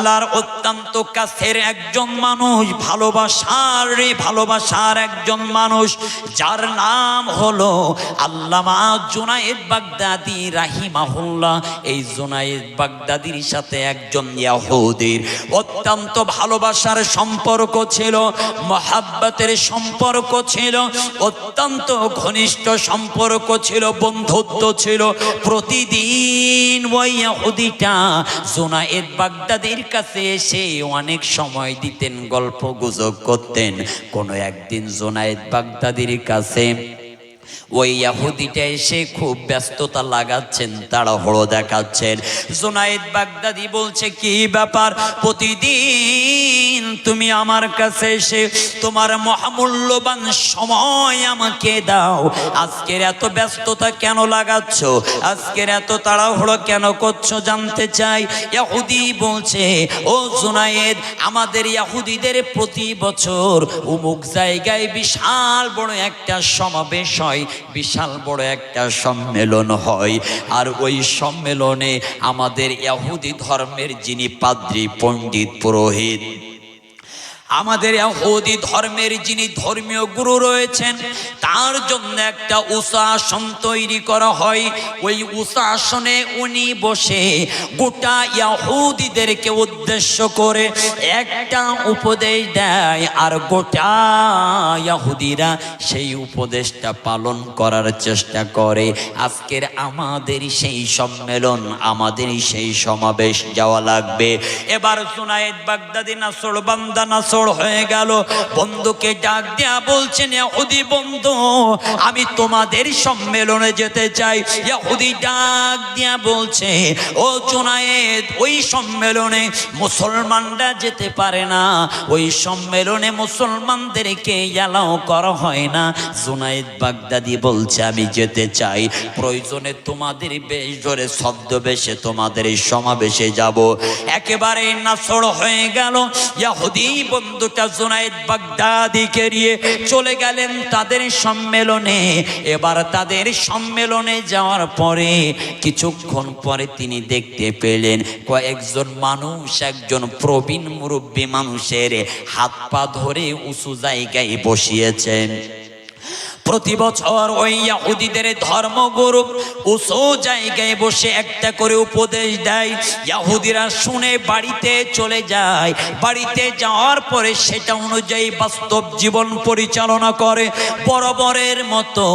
আল্লাহর অত্যন্ত কাছের একজন মানুষ, ভালোবাসার রে ভালোবাসার একজন মানুষ, যার নাম হলো আল্লামা জুনায়েদ বাগদাদি রাহিমাহুল্লাহ। এই জুনায়েদ বাগদাদির সাথে একজন ইয়াহুদির। অত্যন্ত ভালোবাসার সম্পর্ক ছিল, মহাব্বতের সম্পর্ক ছিল, অত্যন্ত ঘনিষ্ঠ সম্পর্ক ছিল, বন্ধুত্ব ছিল। প্রতিদিন ওই ইহুদিটা জোনায়েদ বাগদাদির কাছে এসে অনেক সময় দিতেন, গল্প গুজব করতেন। কোনো একদিন জোনায়েদ বাগদাদির কাছে ওই ইয়াহুদিটা এসে খুব ব্যস্ততা লাগাচ্ছেন, তাড়াহুড়ো দেখাচ্ছেন। জোনায়েদ বাগদাদি বলছে, কি ব্যাপার? প্রতিদিন তুমি আমার কাছে এসে তোমার মহামূল্যবান সময় আমাকে দাও। আজকের এত ব্যস্ততা কেন লাগাচ্ছ? আজকের এত তাড়াহুড়ো কেন করছ জানতে চাই? ইয়াহুদি বলছে, ও জুনায়েদ, আমাদের ইয়াহুদিদের প্রতি বছর অমুক জায়গায় বিশাল বড় একটা সমাবেশ হয়। বিশাল বড় একটা সম্মেলন হয়। আর ওই সম্মেলনে আমাদের ইয়াহুদি ধর্মের যিনি পাদ্রী, পণ্ডিত, পুরোহিত আমাদের ইহুদি ধর্মের যিনি ধর্মীয় গুরু রয়েছেন, তার জন্য একটা উষা আসন তৈরি করা হয়। ওই উষা আসনে উনি বসে গোটা ইয়াহুদিদেরকে উদ্দেশ্য করে একটা উপদেশ দেয়, আর গোটা ইয়াহুদিরা সেই উপদেশটা পালন করার চেষ্টা করে। আজকের আমাদের সেই সম্মেলন, আমাদেরই সেই সমাবেশ যাওয়া লাগবে। এবার সুনায়েদ বাগদাদি নাসর, বান্দা নাসর হয়ে গেল। বন্ধুকে ডাক দেয়া বলছেন ইহুদি বন্ধু, আমি তোমাদের সম্মেলনে যেতে চাই। ইহুদি ডাক দেয়া বলছে, ও জুনায়েদ, ওই সম্মেলনে মুসলমানরা যেতে পারে না। ওই সম্মেলনে মুসলমানদেরকে এলাও করা হয় না। জুনায়েদ বাগদাদি বলছে, আমি যেতে চাই। প্রয়োজনে তোমাদের বেশ ধরে ছদ্মবেশে, তোমাদের এই সমাবেশে যাব। একেবারে নাসড় হয়ে গেল। ইয়াহুদি বন্ধুটা জোনায়েদ বাগদাদিকে নিয়ে চলে গেলেন তাদের সম্মেলনে। এবার তাদের সম্মেলনে যাওয়ার পরে কিছুক্ষণ পরে তিনি দেখতে পেলেন কয়েকজন মানুষ, একজন প্রবীণ মুরব্বী মানুষের হাত পা ধরে উঁচু জায়গায় বসিয়েছেন। প্রতি বছর ওই ইয়াহুদিদের ধর্মগুরু উঁচু জায়গায় বসে একটা করে উপদেশ দেয়। ইয়াহুদিরা শুনে বাড়িতে চলে যায়। বাড়িতে যাওয়ার পরে সেটা অনুযায়ী বাস্তব জীবন পরিচালনা করে। বরাবরের মতো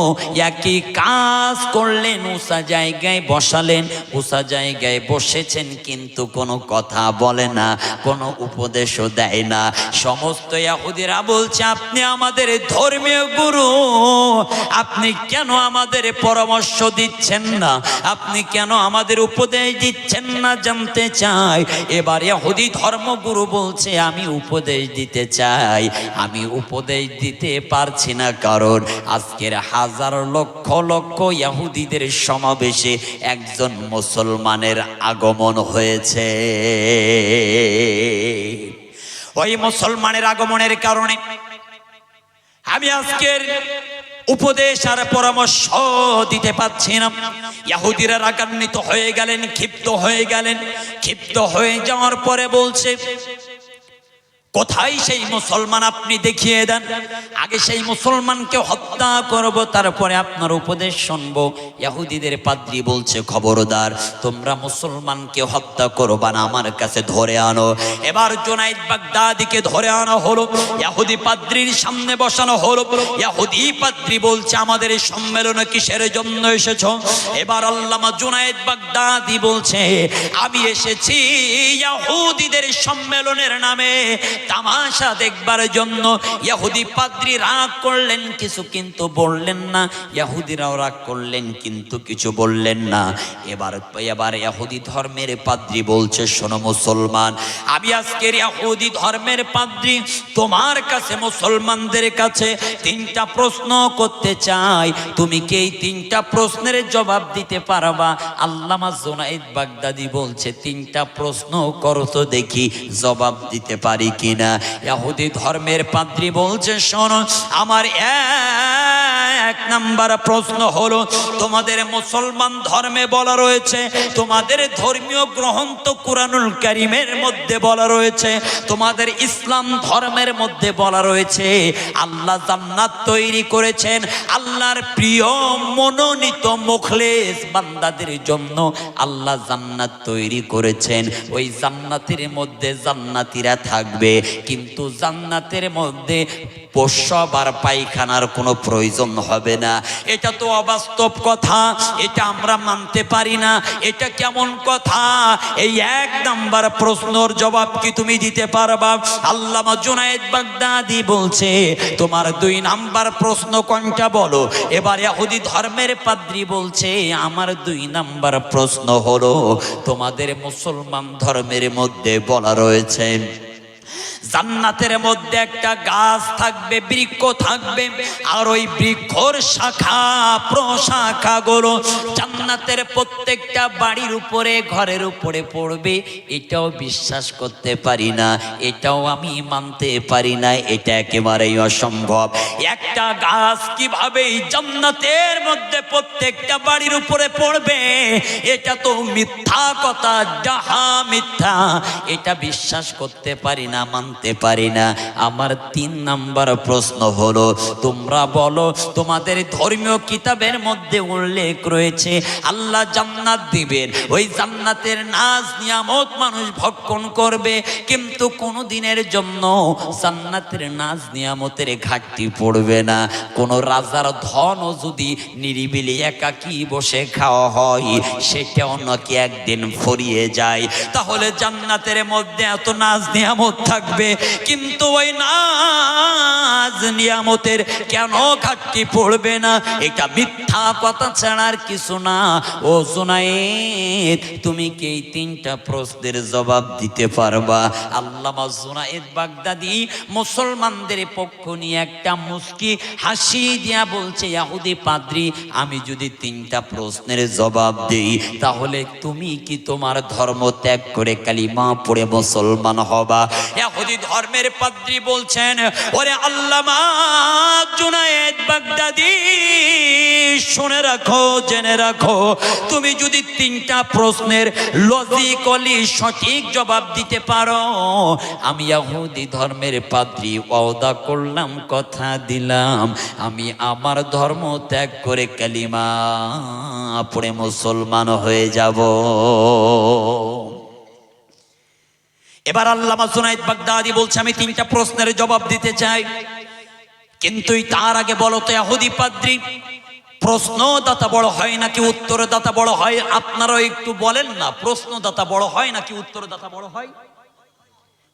একই কাজ করলেন উষা জায়গায় বসালেন উষা জায়গায় বসেছেন, কিন্তু কোনো কথা বলে না, কোনো উপদেশও দেয় না। সমস্ত ইয়াহুদিরা বলছে, আপনি আমাদের ধর্মীয় গুরু। আপনি কেন আমাদের পরামর্শ দিচ্ছেন না? আপনি কেন আমাদের উপদেশ দিচ্ছেন না জানতে চাই? এবার ইহুদি ধর্মগুরু বলছে, আমি উপদেশ দিতে চাই। আমি উপদেশ দিতে পারছি না, কারণ আজকের হাজার লক্ষ লক্ষ ইহুদিদের সমাবেশে একজন মুসলমানের আগমন হয়েছে। ওই মুসলমানের আগমনের কারণে আমি আজকের উপদেশ আর পরামর্শ দিতে পাচ্ছি না। ইয়াহুদিরা রাগান্বিত হয়ে গেলেন, ক্ষিপ্ত হয়ে গেলেন। ক্ষিপ্ত হয়ে যাওয়ার পরে বলছে কোথায় সেই মুসলমান আপনি দেখিয়ে দেন? আগে সেই মুসলমানকে হত্যা করব, তারপরে আপনার উপদেশ শুনব। ইহুদিদের পাদ্রী বলছে, খবরদার, তোমরা মুসলমানকে হত্যা করবা না, আমার কাছে ধরে আনো। এবার জোনাইদ বাগদাদিকে ধরে আনা হলো ইহুদি পাদ্রীর সামনে বসানো হলো। ইহুদি পাদ্রি বলছে, আমাদের এই সম্মেলনে কিসের জন্য এসেছ? এবার আল্লামা জুনায়েদ বাগদাদি বলছে, আমি এসেছি ইহুদিদের সম্মেলনের নামে তামাশা দেখবার জন্য ইহুদি পাদ্রী রাগ করলেন, কিছু কিন্তু বললেন না। ইহুদিরাও রাগ করলেন, কিন্তু কিছু বললেন না। এবার এবার ইহুদি ধর্মের পাদ্রী বলছে, শোনো মুসলমান, আমি আজকের ইহুদি ধর্মের পাদ্রী, তোমার কাছে মুসলমানদের কাছে তিনটা প্রশ্ন করতে চাই। তুমি কি এই তিনটা প্রশ্নের জবাব দিতে পারবা? আল্লামা জোনাইদ বাগদাদি বলছে, তিনটা প্রশ্ন করো তো দেখি, জবাব দিতে পারি কিনা ইহুদি ধর্মের পাদ্রী বলছে, শোনো, আমার এক এক নাম্বার প্রশ্ন হলো, তোমাদের মুসলমান ধর্মে বলা রয়েছে, তোমাদের ধর্মীয় গ্রন্থ কুরআনুল কারীমের মধ্যে বলা রয়েছে, তোমাদের ইসলাম ধর্মের মধ্যে বলা রয়েছে, আল্লাহ জান্নাত তৈরি করেছেন, আল্লাহর প্রিয় মনোনীত মুখলেস বান্দাদের জন্য আল্লাহ জান্নাত তৈরি করেছেন, ওই জান্নাতের মধ্যে জান্নাতীরা থাকবে। কিন্তু জান্নাতের মধ্যে প্রসব আর পায়খানার কোনো প্রয়োজন হবে না। এটা তো অবাস্তব কথা, এটা আমরা মানতে পারি না, এটা কেমন কথা? এই এক নাম্বার প্রশ্নর জবাব কি তুমি দিতে পারবা? আল্লামা জুনায়েদ বাগদাদি বলছে, তোমার দুই নাম্বার প্রশ্ন কোনটা বলো? এবার ইহুদি ধর্মের পাদ্রী বলছে, আমার দুই নাম্বার প্রশ্ন হলো, তোমাদের মুসলমান ধর্মের মধ্যে বলা রয়েছে জান্নাতের মধ্যে একটা গাছ থাকবে, বৃক্ষ থাকবে, আর ওই বৃক্ষর শাখা প্রশাখা গুলো জান্নাতের প্রত্যেকটা বাড়ির উপরে, ঘরের উপরে পড়বে। এটাও বিশ্বাস করতে পারি না, এটাও আমি মানতে পারি না, এটা একেবারেই অসম্ভব। একটা গাছ কীভাবে জান্নাতের মধ্যে প্রত্যেকটা বাড়ির উপরে পড়বে, এটা তো মিথ্যা কথা, যাহা মিথ্যা, এটা বিশ্বাস করতে পারি না, মানতে পারি না। আমার তিন নাম্বার প্রশ্ন হলো, তোমরা বলো, তোমাদের ধর্মীয় কিতাবের মধ্যে উল্লেখ রয়েছে, আল্লাহ জান্নাত দিবেন। ওই জান্নাতের নাজ, নিয়ামত মানুষ ভক্ষণ করবে। কিন্তু কোনো দিনের জন্য জান্নাতের নাজ, নিয়ামতের ঘাটতি পড়বে না। কোনো রাজার ধনও যদি নিরিবিলি একাকি বসে খাওয়া হয়, সেটাও নাকি একদিন ফুরিয়ে যায়। তাহলে জান্নাতের মধ্যে এত নাজ, নিয়ামত থাকবে কিন্তু ওই নাজ নিয়ামতের কেন ঘাটতি পড়বে না? এটা মিথ্যা কথা ছাড়ার কিছু না। ও জুনায়েদ, তুমি কি এই তিনটা প্রশ্নের জবাব দিতে পারবা? আল্লামা জুনায়েদ বাগদাদি মুসলমানদের পক্ষ নিয়ে একটা মুস্কি হাসি দিয়া বলছে, ইয়াহুদি পাদ্রি, আমি যদি তিনটা প্রশ্নের জবাব দেই, তাহলে তুমি কি তোমার ধর্ম ত্যাগ করে কালিমা পড়ে মুসলমান হবা? ইয়াহুদি ধর্মের পাদ্রি বলছেন, ওরে আল্লামা বাগদাদি, শুনে রাখো, জেনে রাখো, তুমি যদি তিনটা প্রশ্নের লজিকলি সঠিক জবাব দিতে পারো, আমি ইয়াহুদি ধর্মের পাদ্রি, ওয়াদা করলাম, কথা দিলাম, আমি আমার ধর্ম ত্যাগ করে কালিমা পড়ে মুসলমান হয়ে যাব। এবার আল্লামা জুনাইদ বাগদাদি বলছে, আমি তিনটা প্রশ্নের জবাব দিতে চাই। কিন্তু তার আগে বলো তো এহুদি পাদ্রী, প্রশ্নদাতা বড় হয় নাকি উত্তরদাতা বড় হয়? আপনারাও একটু বলেন না, প্রশ্নদাতা বড় হয় নাকি উত্তরদাতা বড় হয়?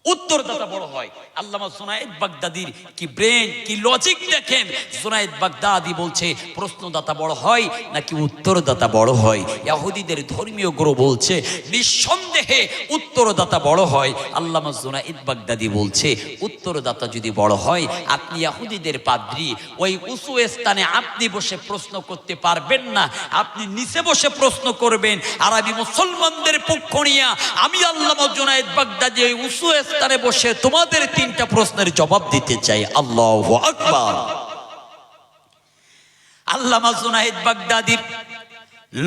উত্তরদাতা বড় হয়। আল্লামা জুনায়েদ বাগদাদির কি ব্রেন কি লজিক দেখেন? জুনায়েদ বাগদাদি বলছে, প্রশ্নদাতা বড় হয় নাকি উত্তরদাতা বড় হয়? ইহুদিদের ধর্মীয় গুরু বলছে, নিঃসন্দেহে উত্তরদাতা বড় হয়। আল্লামা জুনায়েদ বাগদাদি বলছে, উত্তরদাতা যদি বড় হয়, আপনি ইহুদিদের পাদ্রি, ওই উঁচু স্থানে আপনি বসে প্রশ্ন করতে পারবেন না। আপনি নিচে বসে প্রশ্ন করবেন আর আমি মুসলমানদের পক্ষ নিয়ে আমি আল্লামা জুনায়েদ বাগদাদি ওই উঁচু স্থানে বসে তোমাদের তিনটা প্রশ্নের জবাব দিতে চাই। আল্লাহ আকবার। আল্লামা জুনায়েদ বাগদাদির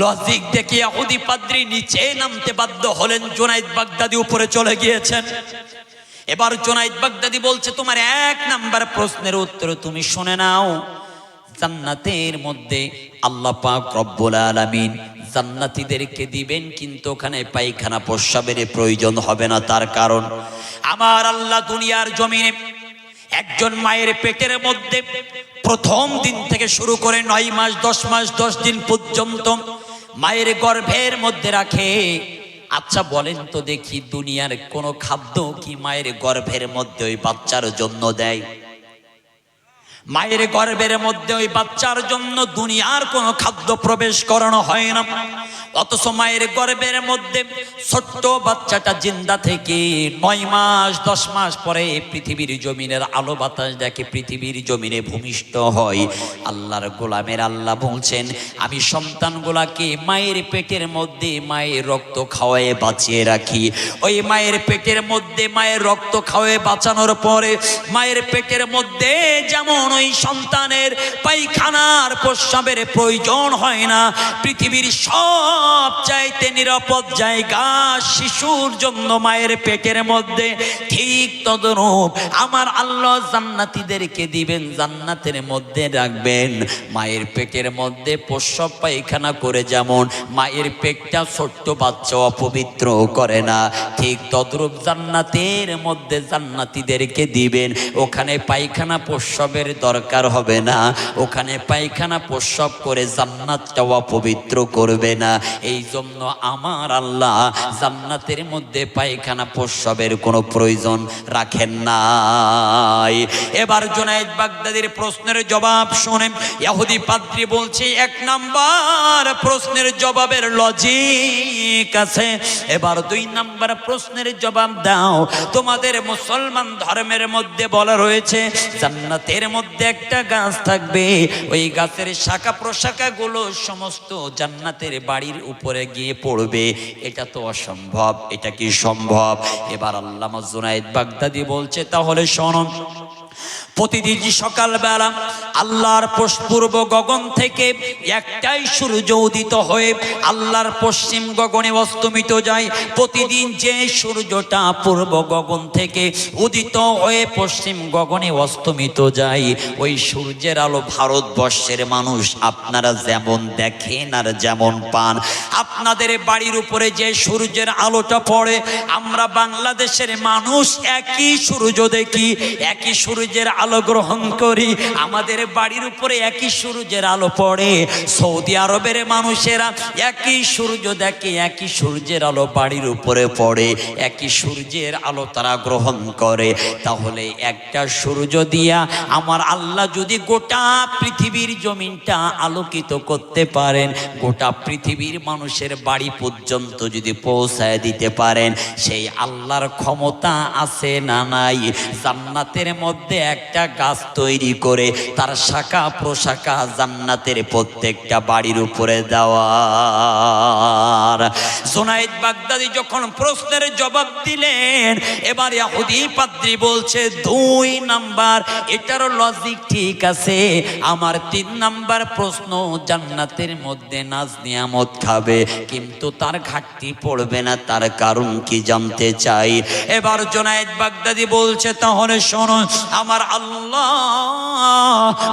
লজিক দেখে ইহুদি পাদ্রী নিচে নামতে বাধ্য হলেন। জুনায়েদ বাগদাদি উপরে চলে গিয়েছেন। এবার জোনাইদ বাগদাদি বলছে, তোমার এক নাম্বার প্রশ্নের উত্তর তুমি শুনে নাও। জান্নাতের মধ্যে আল্লাহ পাক রব্বুল আলামিন জান্নাতীদেরকে দিবেন, কিন্তু ওখানে পায়খানা প্রস্রাবের প্রয়োজন হবে না, তার কারণ আমার আল্লাহ দুনিয়ার জমিনে একজন মায়ের পেটের মধ্যে প্রথম দিন থেকে শুরু করে নয় মাস, দশ মাস, দশ দিন পর্যন্ত মায়ের গর্ভের মধ্যে রাখে। আচ্ছা বলেন তো দেখি দুনিয়ার কোনো খাদ্য কি মায়ের গর্ভের মধ্যে ওই বাচ্চার জন্য দেয়? মায়ের গর্ভের মধ্যে ওই বাচ্চার জন্য দুনিয়ার কোনো খাদ্য প্রবেশ করানো হয় না। অথচ মায়ের গর্ভের মধ্যে ছোট্ট বাচ্চাটা জিন্দা থেকে নয় মাস, দশ মাস পরে পৃথিবীর জমিনের আলো বাতাস দেখে পৃথিবীর জমিনে ভূমিষ্ঠ হয়। আল্লাহর গোলামের আল্লাহ বলছেন, আমি সন্তানগুলাকে মায়ের পেটের মধ্যে মায়ের রক্ত খাওয়ায়ে বাঁচিয়ে রাখি। ওই মায়ের পেটের মধ্যে মায়ের রক্ত খাওয়ায়ে বাঁচানোর পরে মায়ের পেটের মধ্যে যেমন ওই সন্তানের পায়খানার প্রস্রাবের প্রয়োজন হয় না। পৃথিবীর সব চাইতে নিরাপদ জায়গা শিশুর জন্য মায়ের পেটের মধ্যে। ঠিক তদরূপ আমার আল্লাহ জান্নাতীদেরকে দিবেন, জান্নাতের মধ্যে রাখবেন। মায়ের পেটের মধ্যে প্রস্রাব পায়খানা করে যেমন মায়ের পেটটা ছোট্ট বাচ্চা অপবিত্র করে না, ঠিক তদ্রূপ জান্নাতের মধ্যে জান্নাতীদেরকে দিবেন। ওখানে পায়খানা প্রস্রাবের দরকার হবে না। ওখানে পায়খানা প্রস্রাব করে জান্নাতটা পবিত্র করবে না। এই জন্য আমার আল্লাহ জান্নাতের মধ্যে পায়খানা প্রস্রাবের কোনো প্রয়োজন রাখেন নাই। এবার জোনায়েদ বাগদাদির প্রশ্নের জবাব শুনে ইহুদি পাদ্রী বলছে, এক নাম্বার প্রশ্নের জবাবের লজিক আছে। এবার দুই নাম্বার প্রশ্নের জবাব দাও। তোমাদের মুসলমান ধর্মের মধ্যে বলা রয়েছে, জান্নাতের মধ্যে একটা গাছ থাকবে। ওই গাছের শাখা প্রশাখাগুলো সমস্ত জান্নাতের বাড়ির উপরে গিয়ে পড়বে। এটা তো অসম্ভব, এটা কি সম্ভব? এবার আল্লামা জুনায়েদ বাগদাদি বলছে, তাহলে শোনো প্রতিদিন সকালবেলা আল্লাহর পূর্ব গগন থেকে একটাই সূর্য উদিত হয়ে আল্লাহর পশ্চিম গগনে অস্তমিত যায়। প্রতিদিন যে সূর্যটা পূর্ব গগন থেকে উদিত হয়ে পশ্চিম গগনে অস্তমিত যায়, ওই সূর্যের আলো ভারতবর্ষের মানুষ আপনারা যেমন দেখেন আর যেমন পান। আপনাদের বাড়ির উপরে যে সূর্যের আলোটা পড়ে, আমরা বাংলাদেশের মানুষ একই সূর্য দেখি, একই সূর্যের আলো গ্রহণ করি। আমাদের বাড়ির উপরে একই সূর্যের আলো পড়ে। সৌদি আরবের মানুষেরা একই সূর্য দেখে, একই সূর্যের আলো বাড়ির উপরে পড়ে, একই সূর্যের আলো তারা গ্রহণ করে। তাহলে একটা সূর্য দিয়া আমার আল্লাহ যদি গোটা পৃথিবীর জমিনটা আলোকিত করতে পারেন, গোটা পৃথিবীর মানুষের বাড়ি পর্যন্ত যদি পৌঁছায় দিতে পারেন, সেই আল্লাহর ক্ষমতা আছে না নাই? জান্নাতের মধ্যে একটা গাছ তৈরি করে তার শাখা প্রশাখা জান্নাতের প্রত্যেকটা বাড়ির উপরে দেওয়ার। জোনাইদ বাগদাদি যখন প্রশ্নের জবাব দিলেন, এবার ইয়াহুদি পাদ্রী বলছে, দুই নাম্বার, এটারও লজিক ঠিক আছে। আমার তিন নাম্বার প্রশ্ন, জান্নাতের মধ্যে নাজ নিয়ামত খাবে, কিন্তু তার ঘাটতি পড়বে না, তার কারণ কি জানতে চাই? এবার জোনায়েদ বাগদাদি বলছে, তাহলে শোনো, আমার আল্লাহ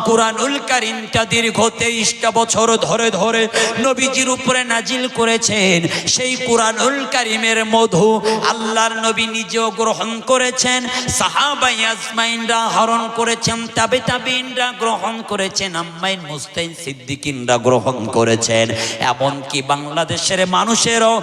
কোরআনুল কারিমটা দীর্ঘ তেইশটা বছর ধরে ধরে নবীজির উপরে নাজিল করেছেন। সেই কোরআনুল কারিমের মধু আল্লাহর নবী নিজেও গ্রহণ করেছেন। সাহাবাই আজমাইনরা হরণ করেছেন, তাবে তাবিনরা গ্রহণ করেছেন, আম্মাইন মুস্তাইন সিদ্দিকিনরা গ্রহণ করেছেন। এমনকি বাংলাদেশের মানুষেরও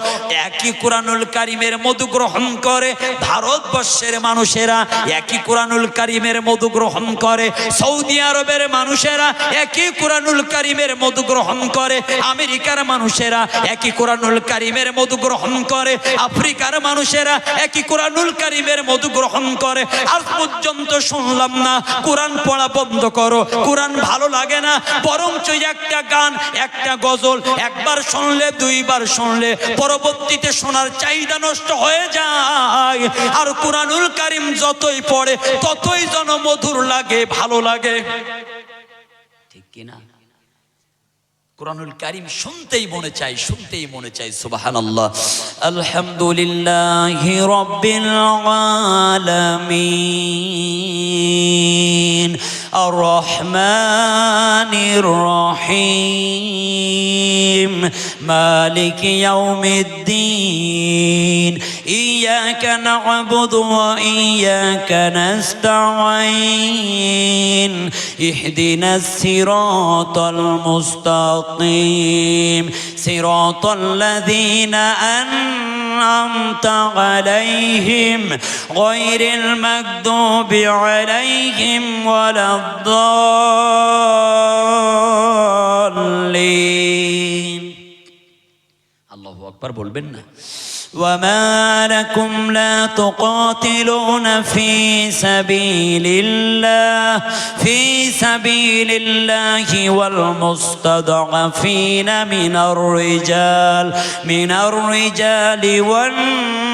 একই কোরআনুল কারিমের মধু গ্রহণ করে, ভারতবর্ষের মানুষেরা একই কোরআনুল কারিমের মধু গ্রহণ করে। সৌদি আরবের মানুষেরা একই কোরআনুল কারিমের মধু গ্রহণ করে। আমেরিকার মানুষেরা একই কোরআনুল কারিমের মধু গ্রহণ করে। আফ্রিকার মানুষেরা একই কোরআনুল কারিমের মধু গ্রহণ করে। আজ পর্যন্ত শুনলাম না, কোরআন পড়া বন্ধ করো। কোরআন ভালো লাগে না, বরঞ্চ একটা গান, একটা গজল, একবার শুনলে, দুইবার শুনলে, পরবর্তীতে শোনার চাহিদা নষ্ট হয়ে যায়। আর কোরআনুল কারিম যতই পড়ে, ততই যেন মধুর লাগে, ভালো লাগে। ঠিক কিনা? কোরআনুল কারিম শুনতেই মনে চাই শুনতেই মনে চাই সুবহানাল্লাহ। আলহামদুলিল্লাহি রাব্বিল আলামিন। আর রহমানির রহিম। মালিক ইয়াউমিদ্দিন। إياك نعبد وإياك نستعين. اهدنا الصراط المستقيم. صراط الذين أنعمت عليهم. غير المكذوب عليهم ولا الضالين. الله أكبر بولبنا وما لكم لا تقاتلون في سبيل الله في سبيل الله والمستضعفين من الرجال من الرجال والنساء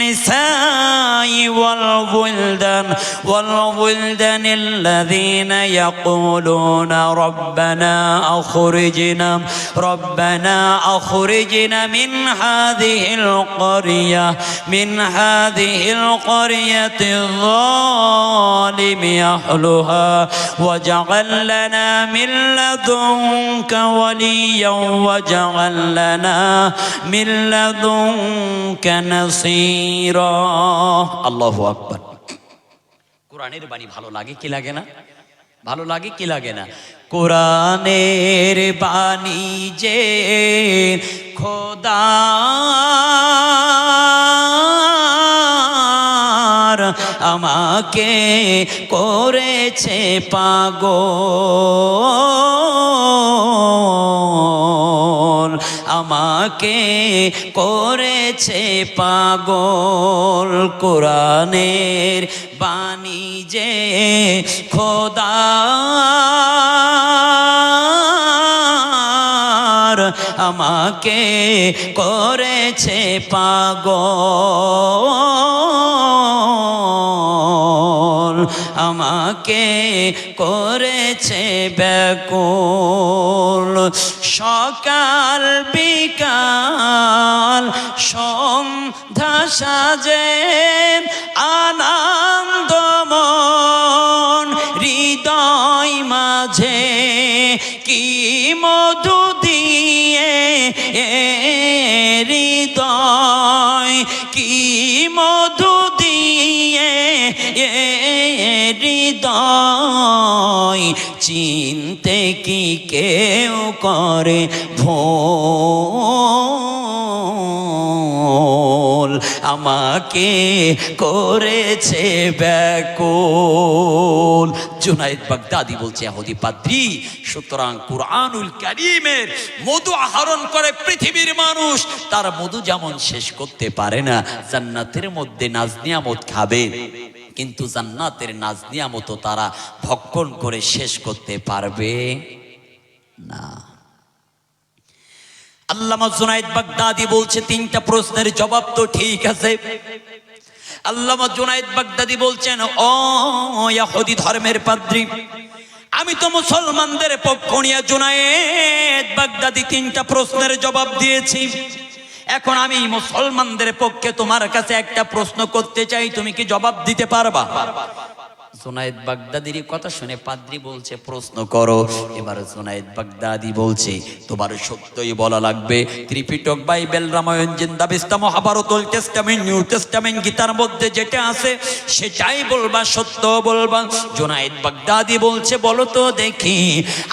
النساء والولدان والولدان الذين يقولون ربنا أخرجنا ربنا أخرجنا من هذه القرية من هذه القرية الظالم أهلها واجعل لنا من لدنك وليا واجعل لنا من لدنك نصيرا. কাসীরা আল্লাহু আকবার। কোরআনের বাণী ভালো লাগে কি লাগে না? ভালো লাগে কি লাগে না? কোরআনের বাণী যে খোদা আমাকে করেছে পাগো আমাকে করেছে পাগল। কোরআনের বাণী যে খোদার আমাকে করেছে পাগল। আমাকে করেছে ব্যাকুল। সকাল বিকাল সন্ধ্যা সাজে আনন্দমন। হৃদয় মাঝে কি মধু দিয়ে এ হৃদয়? কি মধু দিয়ে এ হৃদয়? চিনতে কি কেউ করে? ভোল আমাকে করেছে ব্যাকুল। জুনাইদ বাগদাদি বলছে, হদি পাদ্রি, সুতরাং কুরআনুল কারীমের মধু আহরণ করে পৃথিবীর মানুষ। তার মধু যেমন শেষ করতে পারে না, জান্নাতের মধ্যে নাজনিয়ামত খাবে। কিন্তু জান্নাতের নাজনিয়ামত তারা ভক্ষণ করে শেষ করতে পারবে না। আল্লামা জুনাইদ বাগদাদি বলছে, তিনটা প্রশ্নের জবাব তো ঠিক আছে। আল্লামা জুনাইদ বাগদাদি বলছেন, ও ধর্মের পাদ্রী, আমি তো মুসলমানদের পক্ষ নিয়ে জুনায়েদ বাগদাদি তিনটা প্রশ্নের জবাব দিয়েছি। এখন আমি মুসলমানদের পক্ষে তোমার কাছে একটা প্রশ্ন করতে চাই, তুমি কি জবাব দিতে পারবা? জোনায়েদ বাগদাদির কথা শুনে পাদ্রি বলছে, প্রশ্ন করো। এবার জোনায়েদ বাগদাদি বলছে, তোমার সত্যই বলা লাগবে, Tripitaka Bible Ramayana Zend Avesta Mahabharata Old Testament, New Testament গীতার মধ্যে যেটা আছে, সেটাই বলবা, সত্য বলবা। জোনায়েদ বাগদাদি বলছে, বলো তো দেখি,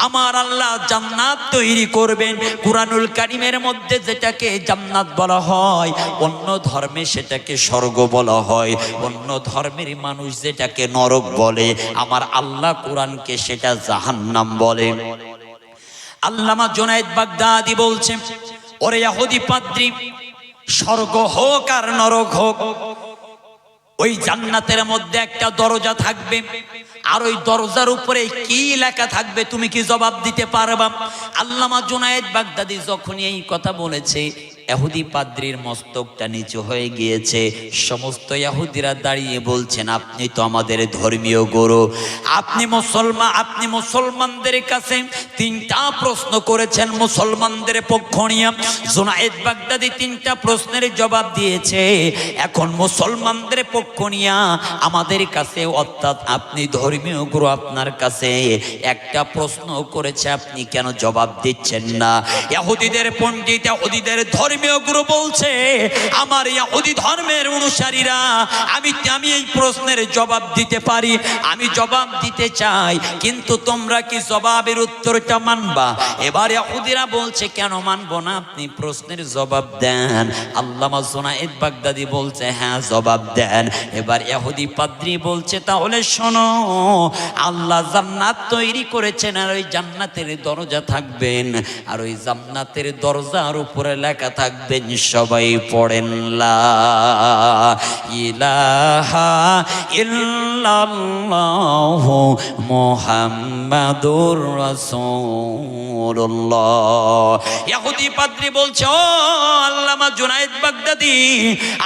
আমার আল্লাহ জান্নাত তৈরি করবেন, কুরআনুল কারিমের মধ্যে যেটাকে জান্নাত বলা হয়, অন্য ধর্মে সেটাকে স্বর্গ বলা হয়, অন্য ধর্মের মানুষ যেটাকে নরক বলে, আমার আল্লাহ কোরআনকে সেটা জাহান্নাম বলে। আল্লামা জোনায়েদ বাগদাদি বলছে, ওরে ইহুদি পাদ্রী, স্বর্গ হোক আর নরক হোক, ওই জান্নাতের মধ্যে একটা দরজা থাকবে, আর ওই দরজার উপরে কি লেখা থাকবে তুমি কি জবাব দিতে পারবা? আল্লামা জুনায়েদ বাগদাদি যখনই এই কথা বলেছে এহুদি পাদ্রির মস্তকটা নিচু হয়ে গিয়েছে। সমস্ত ইহুদিরা দাঁড়িয়ে বলছেন, আপনি তো আমাদের ধর্মীয় গুরু। আপনি মুসলমান আপনি মুসলমানদের কাছে তিনটা প্রশ্ন করেছেন মুসলমানদের পক্ষ নিয়ে। জুনায়েদ বাগদাদি তিনটা প্রশ্নের জবাব দিয়েছে, এখন মুসলমানদের পক্ষ নিয়ে আমাদের কাছে, অর্থাৎ আপনি ধর্মীয় গুরু আপনার কাছে একটা প্রশ্ন করেছে, আপনি কেন জবাব দিচ্ছেন না? ইহুদিদের পণ্ডিত, ইহুদিদের ধর্মীয় গুরু বলছে, আমার ইহুদি ধর্মের অনুসারীরা, আমি আমি এই প্রশ্নের জবাব দিতে পারি, আমি জবাব দিতে চাই, কিন্তু তোমরা কি জবাবের উত্তরটা মানবা? এবার ইহুদিরা বলছে, কেন মানবো না? আপনি প্রশ্নের জবাব দেন। আল্লামা জোনায়েদ বাগদাদি বলছে হ্যাঁ জবাব দেন। এবার ইয়াহুদি পাদ্রি বলছে, তাহলে শোনো, আল্লাহ জান্নাত তৈরি করেছেন আর ওই জান্নাতের দরজা থাকবেন। আর ওই জান্নাতের দরজার উপরে লেখা থাকবে থাকবেন সবাই পড়েন ইলাহা মুহাম্মাদুর রাসূলুল্লাহ। ইহুদি পাদ্রী বলছে, ও বাগদাদি,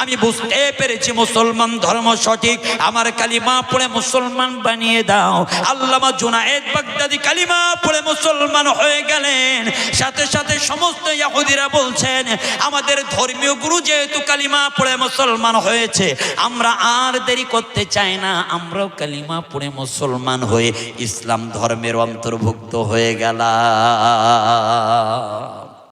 আমি বুঝতে পেরেছি মুসলমান ধর্ম সঠিক। আমার কালিমা পড়ে মুসলমান বানিয়ে দাও। আল্লামা জুনায়েদ বাগদাদি, কালিমা পড়ে মুসলমান হয়ে গেলেন। সাথে সাথে সমস্ত ইয়াহুদিরা বলছেন আমাদের ধর্মীয় গুরু যেহেতু কালিমা পড়ে মুসলমান হয়েছে, আমরা আর দেরি করতে চাই না। আমরাও কালিমা পড়ে মুসলমান হয়ে ইসলাম ধর্মের অন্তর্ভুক্ত হয়ে গেলাম।